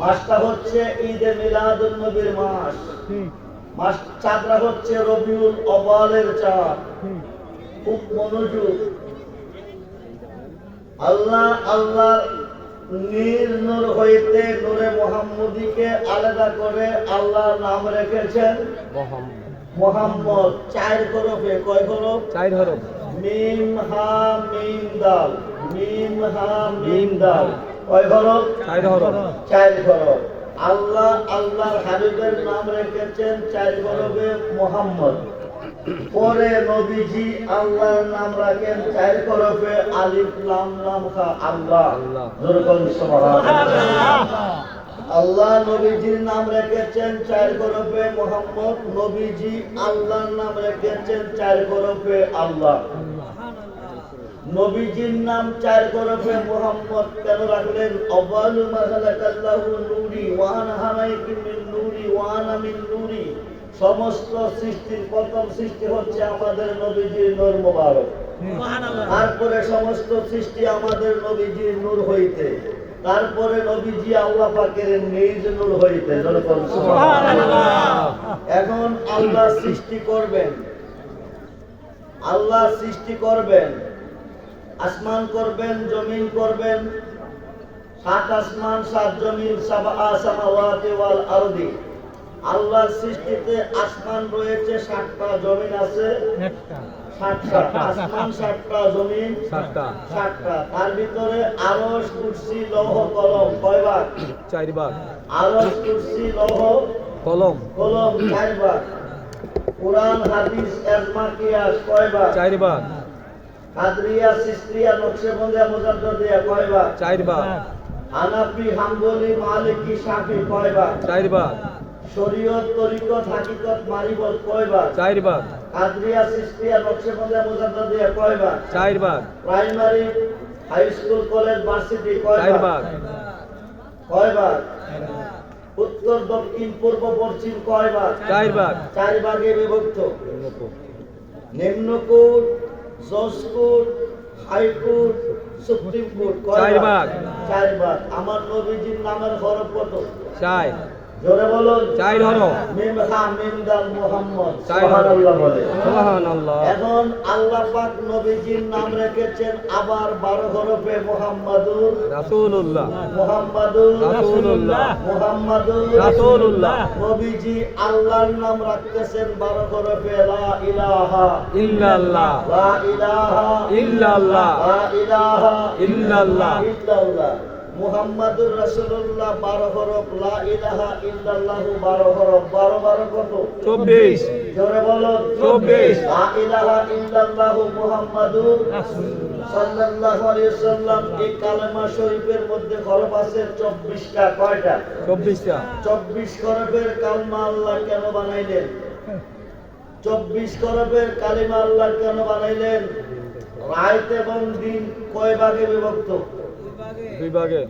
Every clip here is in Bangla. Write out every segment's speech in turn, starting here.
মাসটা হচ্ছে ঈদে মিলাদুন নবীর মাস। মাস চাঁদরা হচ্ছে রবিউল অবালের চাঁদ। খুব মনোযোগ। আল্লাহ আল্লাহ নীর নূর হইতে নূরে মোহাম্মদীকে আলাদা করে আল্লাহর নাম রেখেছেন মোহাম্মদ। চার হরফে কয় হরফ? চার হরফ। মিম হা মিম দাল। মিম হা মিম দাল। কয় চার আল্লাহ আল্লাহর হাবিবের নাম রেখেছেন চার মোহাম্মদ। পরে নবীজি আল্লাহর নাম রাখেন চার হরফে আলিফ লাম লাম খা। আল্লাহ। আল্লাহ। সুবহানাল্লাহ। আল্লাহ নবীজির নাম রেখেছেন চার হরফে মোহাম্মদ। নবীজি আল্লাহর নাম রেখেছেন চার হরফে আল্লাহ। নবীজির নাম চার হরফে মোহাম্মদ কেন রাখলেন? অবালু মাসালাকাল্লাহু নূরি ওয়ান হানাইকি মিন নূরি ওয়ান মিন নূরি। সমস্ত সৃষ্টির প্রথম সৃষ্টি হচ্ছে আমাদের নবীজির নূর মোবারক। তারপরে সমস্ত সৃষ্টি আমাদের নবীজির নূর হইতে। তারপরে নবীজি আল্লাহ পাকের নিজ নূর হইতে। এখন আল্লাহ সৃষ্টি করবেন। আল্লাহ সৃষ্টি করবেন। আসমান করবেন জমিন করবেন। সাত আসমান সাত জমিন ওয়াল আরদি। আল্লাহর সৃষ্টিতে আসমান রয়েছে সাতটা জমিন আছে। সাতটা। আসমান সাতটা জমিন সাতটা। সাতটা। তার ভিতরে আরশ কুরসি লৌহ কলম কয়বার চারবার আরশ কুরসি লৌহ কলম। কলম চারবার কোরআন হাদিস এজমা কিয়াস কয়বার চারবার কাদরিয়া সিস্ত্রিয়া নকশেবন্দিয়া মুজাদ্দিয়া কয়বার? চারবার। হানাফি হাম্বলি মালিকি শাফি কয়বার? চারবার। শরীয়ত তরিকত হাকিকত মারিবত কয়বার? চারবার। কাদরিয়া সিস্ত্রিয়া নকশেবন্দিয়া মুজাদ্দিয়া কয়বার? চারবার। Primary high school college varsity কয়বার? চারবার। কয়বার? উত্তর দক্ষিণ পূর্ব পশ্চিম কয়বার? চারবার। চার ভাগে বিভক্ত নিম্নকোট। হাইকোর্ট সুপ্রিম কোর্ট চার ভাগ। চারবার। আমার নবীজির নামের হরফ কত? চার। জোরে বলুন। চার হরফ মিম হা মিম দাল মুহাম্মদ সুবহানাল্লাহ বলে। সুবহানাল্লাহ। এখন আল্লাহ পাক নবীজির নাম রেখেছেন আবার বারো হরফে মুহাম্মাদুর। রাসূলুল্লাহ। মুহাম্মাদুর। রাসূলুল্লাহ। মুহাম্মাদুর। রাসূলুল্লাহ। নবীজি আল্লাহর নাম রাখতেছেন বারো হরফে লা ইলাহা। ইল্লাল্লাহ। লা ইলাহা। ইল্লাল্লাহ। লা ইলাহা। ইল্লাল্লাহ। ইল্লাল্লাহ। মুহাম্মাদুর রাসূলুল্লাহ বারো হরফ লা ইলাহা ইল্লাল্লাহু বারো হরফ বারো বারো কত? চব্বিশ। জোরে বলো। চব্বিশ। লা ইলাহা ইল্লাল্লাহু মুহাম্মাদুর সাল্লাল্লাহু আলাইহি সাল্লাম এই কালেমা শরীফের মধ্যে হরফ আছে 24টা কয়টা? চব্বিশটা। 24 হরফের কালমা আল্লাহ কেন বানাইলেন? 24 হরফের কালিমা আল্লাহ কেন বানাইলেন? রাত এবং দিন কয় ভাগে বিভক্ত? দুই ভাগে।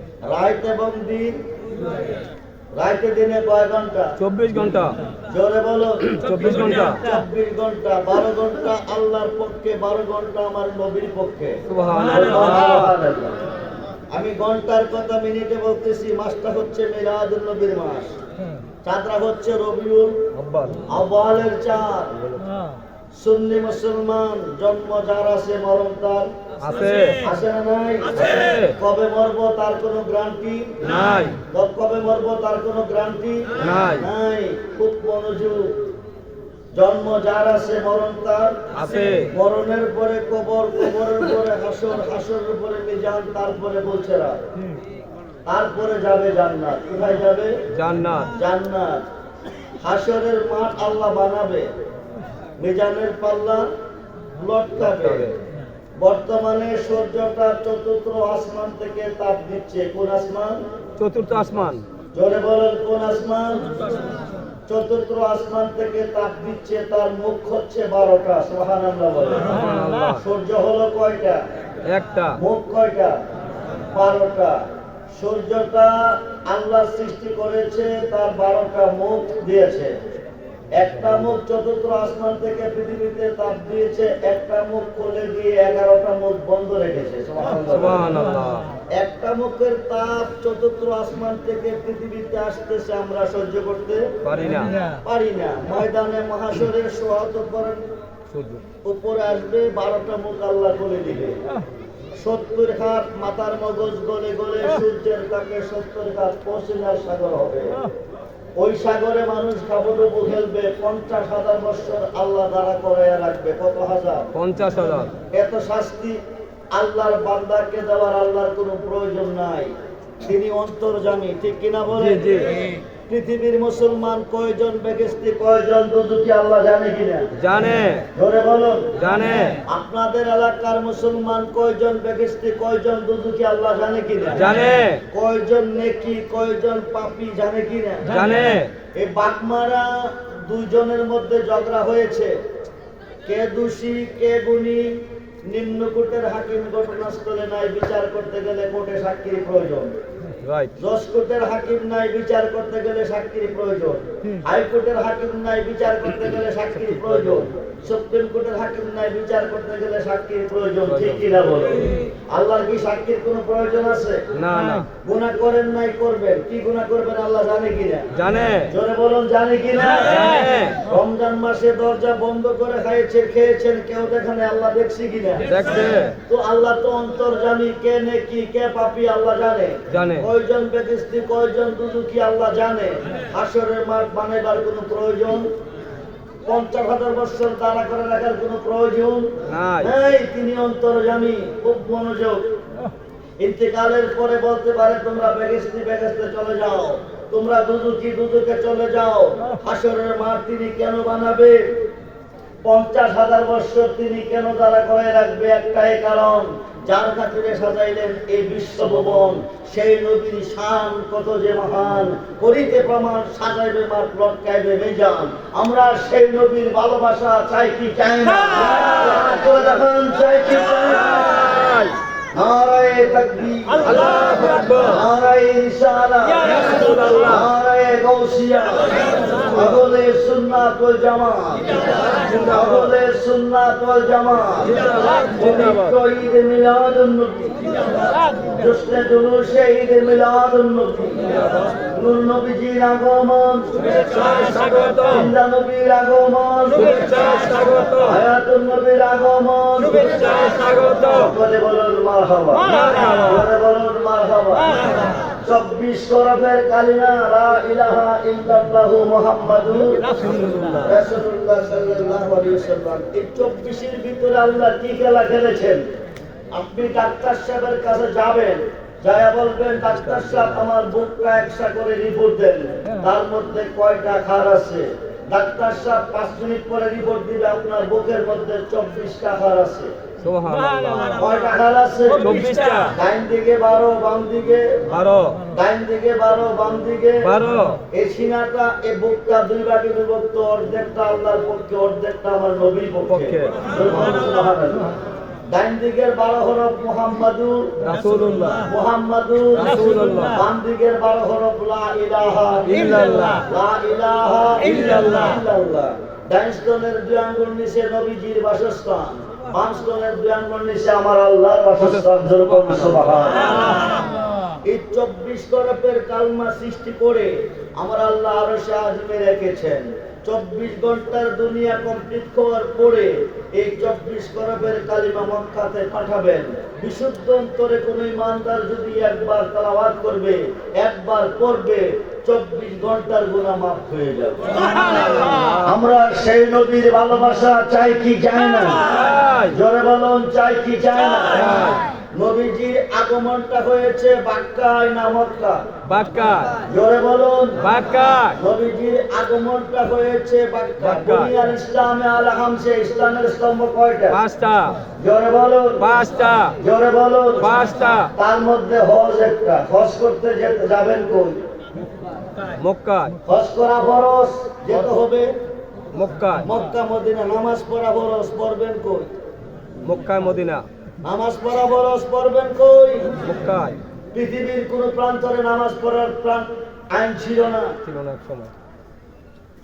এবং দিন রাতে দিনে কয় ঘণ্টা? চব্বিশ ঘণ্টা। জোরে বলো। 24 ঘণ্টা। চব্বিশ ঘণ্টা বারো ঘণ্টা আল্লাহর পক্ষে বারো ঘণ্টা আমার নবীর পক্ষে। আমি ঘণ্টার কথা মিনিটে বলতেছি মাসটা হচ্ছে মিলাদুল নবীর মাস। চাঁদরা হচ্ছে রবিউল আব্বাল। আবালের চাঁদ। সুন্নি মুসলমান জন্ম যার আছে মরণ তার। আছে। আছে না নাই? আছে। কবে মরবো তার কোনো নাই। কবে মরবো তার কোনো নাই। নাই। খুব মনোযোগ। জন্ম যার আছে মরণ তার। আছে। মরণের পরে কবর কবরের পরে হাসর হাসরের পরে মিজান তারপরে বলছে তারপরে যাবে জান্নাত। কোথায় যাবে? জান্নাত। জান্নাত। হাসরের মাঠ আল্লাহ বানাবে। মিজানের পাল্লা লটকাবে বর্তমানে সূর্যটা চতুর্থ আসমান থেকে তাপ দিচ্ছে কোন আসমান? চতুর্থ আসমান। জোরে বলেন কোন আসমান? চতুর্থ আসমান থেকে তাপ দিচ্ছে তার মুখ হচ্ছে বারোটা। সোহান সূর্য হলো কয়টা? একটা। মুখ কয়টা? বারোটা। সূর্যটা আল্লাহ সৃষ্টি করেছে তার বারোটা মুখ দিয়েছে। একটা মুখ চতুর্থ আসমান থেকে পৃথিবীতে তাপ দিয়েছে একটা মুখ খুলে দিয়ে এগারোটা মুখ বন্ধ রেখেছে। একটা মুখের তাপ চতুর্থ আসমান থেকে পৃথিবীতে আসতেছে আমরা সহ্য করতে পারি না। পারি না। ময়দানে মহাশরের সোহাত পরেন সূর্য উপরে আসবে বারোটা মুখ আল্লাহ করে দিবে। সত্তর হাত মাথার মগজ গলে গলে সূর্যের তাকে সত্তর হাত পশ্চিমার সাগর হবে। ওই সাগরে মানুষ খাবডুবু খেলবে পঞ্চাশ হাজার বছর আল্লাহ দ্বারা করাইয়া রাখবে। কত হাজার? পঞ্চাশ হাজার। এত শাস্তি আল্লাহর বান্দাকে দেওয়ার আল্লাহর কোনো প্রয়োজন নাই। তিনি অন্তর্জামী ঠিক কিনা বলে জি, জি। পৃথিবীর মুসলমান কয়জন বেগেস্তি কয়জন দুদুকি আল্লাহ জানে কিনা? জানে। ধরে বলুন। জানে। আপনাদের এলাকার মুসলমান কয়জন বেগেস্তি কয়জন দুদুকি আল্লাহ জানে কিনা? জানে। কয়জন নেকি কয়জন পাপি জানে কিনা? জানে। এই বাগমারা দুইজনের মধ্যে ঝগড়া হয়েছে। কে দোষী কে গুণী নিম্নকোটের হাকিম ঘটনাস্থলে নাই বিচার করতে গেলে কোর্টে সাক্ষীর প্রয়োজন। দশ কোর্টের হাকিম নাই বিচার করতে গেলে সাক্ষীর প্রয়োজন। হাইকোর্টের হাকিম নাই বিচার করতে গেলে সাক্ষীর প্রয়োজন। সুপ্রিম কোর্টের হাকিম নাই বিচার করতে গেলে সাক্ষীর প্রয়োজন ঠিক কিনা বলো? আল্লাহর কি সাক্ষীর কোনো প্রয়োজন আছে? না না। গুনাহ করেন নাই করবেন। কি গুনাহ করবেন আল্লাহ জানে কিনা? জানে। জোরে বলুন জানে কিনা? জানে। রমজান মাসে দরজা বন্ধ করে খাইয়েছেন খেয়েছেন কেউ দেখানে আল্লাহ দেখছি কিনা? দেখছে। তো আল্লাহ তো অন্তর জানি কে নেকি কে পাপি আল্লাহ জানে। জানে। কয়জন ব্যক্তি কয়জন দুদুকি আল্লাহ জানে? হাসরের মাঠ বানাইবার কোনো প্রয়োজন? পঞ্চাশ হাজার বছর দাঁড়া করে রাখার কোনো প্রয়োজন? নাই। তিনি অন্তর্জামী খুব মনোযোগ। ইন্তেকালের পরে বলতে পারে তোমরা বেগেস্তি বেগেস্তে চলে যাও। তোমরা দুদুকি দুদুকে চলে যাও? হাসরের মাঠ তিনি কেন বানাবে? পঞ্চাশ হাজার বছর তিনি কেন দাঁড়া করে রাখবে? একটাই কারণ যার খাতিরে সাজাইলেন এই বিশ্বভবন সেই নদীর শান কত যে মহান করিতে প্রমাণ সাজাইবে মার লটকাইবে মেজান। আমরা সেই নবীর ভালোবাসা চাই কি চাই না? দেখান চাই কি চাই না? নারায়ে তাকবীর আল্লাহু আকবার। নারায়ে রিসালা ইয়া রাসূলুল্লাহ। নারায়ে গাউসিয়া আহলে সুন্নাত ওয়াল জামাত জিন্দাবাদ আহলে সুন্নাত ওয়াল জামাত। জিন্দাবাদ, জিন্দাবাদ। ঈদ মিলাদুন নবী জশ্নে জুলুসে ঈদ মিলাদুন নবী। নূর নবীজির আগমন শুভেচ্ছা স্বাগত জিন্দা নবীর আগমন শুভেচ্ছা স্বাগত হায়াতুন নবীর আগমন। শুভেচ্ছা স্বাগত বলে বলুন মারহাবা। মারহাবা। বলে বলুন মারহাবা। চব্বিশ করবের কালিমা লা ইলাহা ইল্লাল্লাহু মুহাম্মাদুর রাসূলুল্লাহ। রাসূলুল্লাহ সাল্লাল্লাহু আলাইহি ওয়াসাল্লাম। এই চব্বিশের ভিতরে আল্লাহ কি খেলা খেলেছেন? আপনি ডাক্তার সাহেবের কাছে যাবেন যায়া বলবেন ডাক্তার সাহেব আমার বুকটা একসা করে রিপোর্ট দেন। তার মধ্যে কয়টা খার আছে? ডাক্তার সাহেব পাঁচ মিনিট পরে রিপোর্ট দিবে আপনার বুকের মধ্যে চব্বিশটা খার আছে। কয়টা খার আছে চব্বিশটা। ডাইন দিকে বারো বাম দিকে বারো ডাইন দিকে বারো বাম দিকে বারো এই সিনাটা এই বুকটা দুই ভাগে বিভক্ত অর্ধেকটা আল্লাহর পক্ষে অর্ধেকটা আমার নবীর পক্ষে। ডাইন দিকের বারো হরফ মুহাম্মাদুর রাসূলুল্লাহ মুহাম্মাদুর রাসূলুল্লাহ। বাম দিকের বারো হরফ লা ইলাহা ইল্লাল্লাহ। লা ইলাহা ইল্লাল্লাহ। ইল্লাল্লাহ ডাইন স্তনের দুই আঙ্গুল নিচে নবীজির বাসস্থান নিচে আমার আল্লাহর বাসস্থান যেরকম সুবহানাল্লাহ। এই চব্বিশ কালমা সৃষ্টি করে আমার আল্লাহ আরও সাহায্যে রেখেছেন। চব্বিশ ঘণ্টার দুনিয়া কমপ্লিট হওয়ার পরে এই চব্বিশ তরফের কালিমা মক্কাতে পাঠাবেন। বিশুদ্ধ অন্তরে কোন ইমানদার যদি একবার তালাবাদ করবে একবার পড়বে চব্বিশ ঘণ্টার গুণা মাফ হয়ে যাবে। আমরা সেই নবীর ভালোবাসা চাই কি চাই না। জোরে বলুন চাই কি চাই না? নবীজির আগমনটা হয়েছে বাক্কায় না মক্কা বাক্কা জোরে বলুন। বাক্কা নবীজির আগমনটা হয়েছে বাক্কা বাক্কা। দুনিয়ার ইসলামে আলা হামসে ইসলামের স্তম্ভ কয়টা? পাঁচটা। জোরে বলুন। পাঁচটা। জোরে বলুন। পাঁচটা। তার মধ্যে হজ একটা। হজ করতে যেতে যাবেন কই? মক্কায়। হজ করা ফরজ যেতে হবে। মক্কায়। মক্কা মদিনা নামাজ পড়া ফরজ পড়বেন কই? মক্কায় মদিনা। নামাজ পড়া ফরজ পড়বেন কই? মক্কায়। পৃথিবীর কোন প্রান্তরে নামাজ পড়ার প্রাণ আইন ছিল না। ছিল না এক সময়।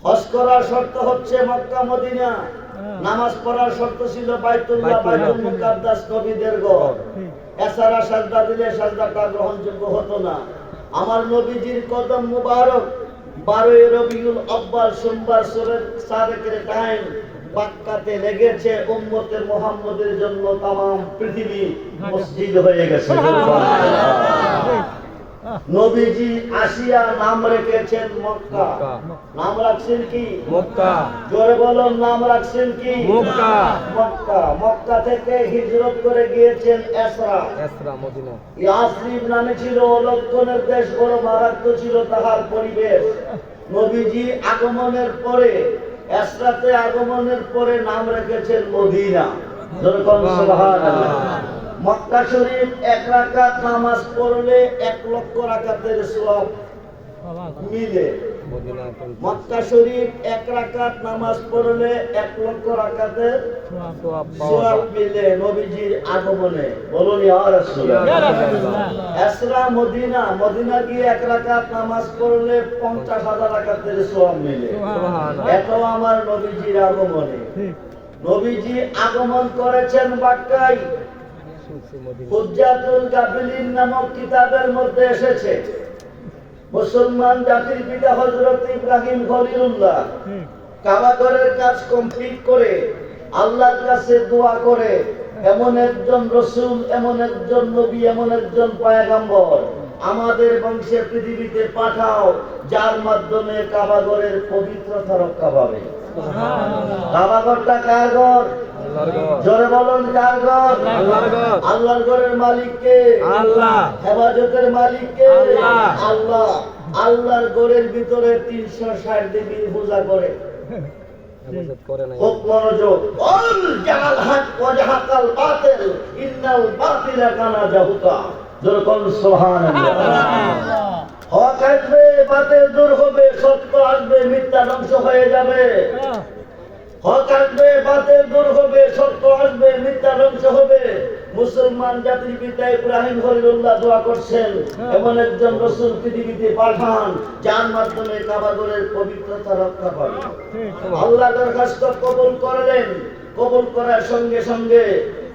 হজ করার শর্ত হচ্ছে মক্কা মদিনা। নামাজ পড়ার শর্ত ছিল বাইতুল্লাহ বাইতুল্লাহ। বাইতুল মুকাদ্দাস নবীদের ঘর। এছাড়া সাজদা দিলে সাজদাটা গ্রহণযোগ্য হতো না। আমার নবীজির কদম মুবারক বারোই রবিউল আব্বাল সোমবার সরের সাদেকের টাইম বাক্কাতে লেগেছে উম্মতের মোহাম্মদের জন্য তাম, পৃথিবী মসজিদ হয়ে গেছে। নবীজি আসিয়া নাম রেখেছেন মক্কা। নাম রাখছেন কি? মক্কা। জোরে বলুন নাম রাখছেন কি? মক্কা। মক্কা। মক্কা থেকে হিজরত করে গিয়েছেন এসরা। এসরা মদিনা। ইয়াসরিব নামে ছিল অলক্ষণের দেশ বড় মারাত্মক ছিল তাহার পরিবেশ। নবীজি আগমনের পরে এসরাতে আগমনের পরে নাম রেখেছেন মদিনা। যেরকম সুবহানাল্লাহ। মক্কা শরীফ এক রাকাত নামাজ পড়লে এক লক্ষ রাকাতের সওয়াব মিলে। মদিনা মক্কা শরীফ এক রাকাত নামাজ পড়লে এক লক্ষ রাকাতের যায় মিলে নবীজির আগমনে। বলুন। এসরা মদিনা মদিনা গিয়ে এক রাকাত নামাজ পড়লে পঞ্চাশ হাজার রাকাতের সোয়াব মিলে। এটাও আমার নবীজির আগমনে। নবীজি আগমন করেছেন বাক্কায়। গাফিলিন নামক কিতাবের মধ্যে এসেছে। মুসলমান জাতির পিতা হযরত ইব্রাহিম খলিলুল্লাহ কাবাগরের কাজ কমপ্লিট করে আল্লাহর কাছে দোয়া করে এমন একজন রসুল এমন একজন নবী এমন একজন পয়গম্বর আমাদের বংশে পৃথিবীতে পাঠাও যার মাধ্যমে কাবাগরের পবিত্রতা রক্ষা পাবে। কাবাগরটা কার ঘর? জোরে বলুন কার ঘর? আল্লাহর ঘর। আল্লাহর ঘরের মালিককে। আল্লাহ। হেফাজতের মালিককে। আল্লাহ। আল্লাহ। আল্লাহর ঘরের ভিতরে তিনশো ষাট দেবীর পূজা করে। হক আসবে বাতিল দূর হবে সত্য আসবে মিথ্যা ধ্বংস হয়ে যাবে। হক আসবে, বাতিল দূর হবে, সত্য আসবে, মিথ্যা ধ্বংস হবে। মুসলমান জাতির পিতা ইব্রাহিম খলিলুল্লাহ দোয়া করছেন, এমন একজন রসুল পৃথিবীতে পাঠান, যার মাধ্যমে কাবাগরের পবিত্রতা রক্ষা পাবে আল্লাহ দরখাস্ত কবুল করলেন। কবুল করার সঙ্গে সঙ্গে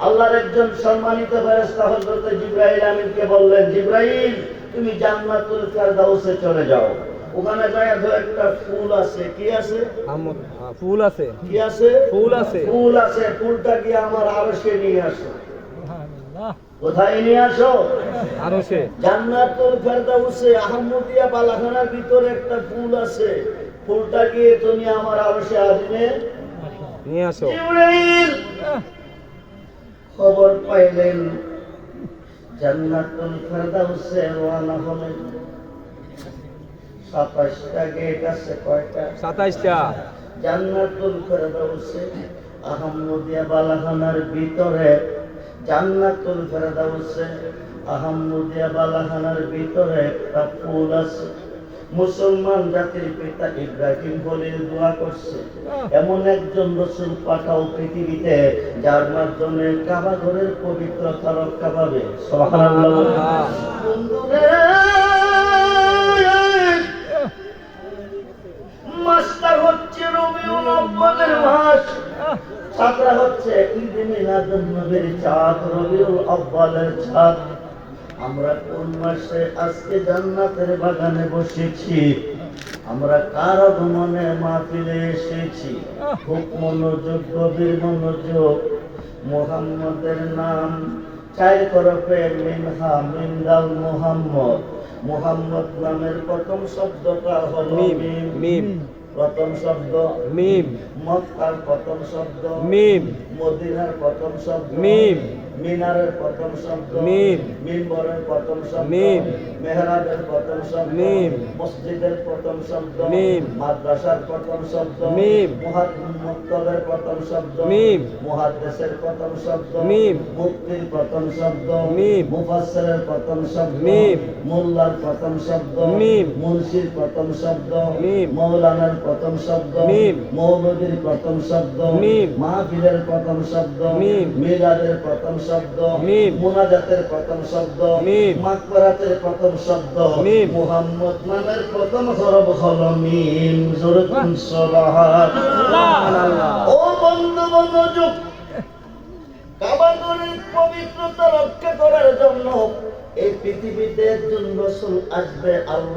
আল্লাহর একজন সম্মানিত ফেরেশতা হযরত জিব্রাইল আমিনকে বললেন, জিব্রাইল, তুমি জান্নাতুল ফেরদাউসে চলে যাও। ওখানে যায় দু একটা ফুল আছে কি আছে? আমদ ফুল আছে। কি আছে? ফুল আছে। ফুল আছে ফুলটা কি আমার আরশে নিয়ে আসো? কোথায় নিয়ে আসো? আরও সে জান্নাতুল ফেরদাউসে আহমদিয়া বালাখানার ভিতরে একটা ফুল আছে। ফুলটা গিয়ে তুমি আমার আরশে আজমে নিয়ে আসো। জিবরাইল! খবর পাইলেন জান্নাতুল ফেরদাউসে রওনা হলেন। সাতাশটা গেট আছে কয়টা? জান্নাতুল ফেরদাউসে আহমদিয়া বালাখানার ভিতরে। জান্নাতুল ফেরদাউসে আহমদিয়া বালাখানার ভিতরে একটা ফুল আছে। মুসলমান জাতির পিতা ইব্রাহিম বলে দোয়া করছে। এমন একজন রসুল পাঠাও পৃথিবীতে যার মাধ্যমে কাবা ঘরের পবিত্রতা রক্ষা পাবে। বন্ধুরা, মাসটা হচ্ছে রবিউল আব্বালের মাস। সাতরা হচ্ছে ঈদ মিলাদুন নবীর চাঁদ রবিউল আব্বালের চাঁদ আমরা কোন মাসে আজকে জান্নাতের বাগানে বসেছি? আমরা কার আগমনে মাহফিলে এসেছি? খুব মনোযোগ গভীর মনোযোগ। মোহাম্মদের নাম চাই তরফে মিনহা মিন্দাল মোহাম্মদ। মোহাম্মদ নামের প্রথম শব্দটা হলো মিম। মিম। প্রথম শব্দ। মিম। মক্কার প্রথম শব্দ। মিম। মদিনার প্রথম শব্দ। মিম। মিনারের প্রথম শব্দ। মিম। মিম্বরের প্রথম শব্দ। মিম। মেহরাবের প্রথম শব্দ মিম। মসজিদের প্রথম শব্দ মিম। মাদ্রাসার প্রথম শব্দ মিম। মুহাদ্দিসের প্রথম শব্দ মিম। মুহাদ্দিসের প্রথম শব্দ মিম। মুফতির প্রথম শব্দ মিম। মুফাসসিরের প্রথম শব্দ মিম। মোল্লার প্রথম শব্দ মিম। মুন্সির প্রথম শব্দ মিম। মৌলানার প্রথম শব্দ মিম। মৌলবীর প্রথম শব্দ মিম। মাহফিলের প্রথম শব্দ মিম। মিলাদের প্রথম শব্দ মিম। মুনাজাতের প্রথম শব্দ মিম। মাকবরাতের প্রথম প্রথম শব্দ। মিম। মুহাম্মদ নামের প্রথম সরব হল মিম জোরে কোন ও বন্ধু মনোযোগ কাবাগরের পবিত্রতা রক্ষা করার জন্য এই পৃথিবীতে একজন রসুল আসবে আল্লাহ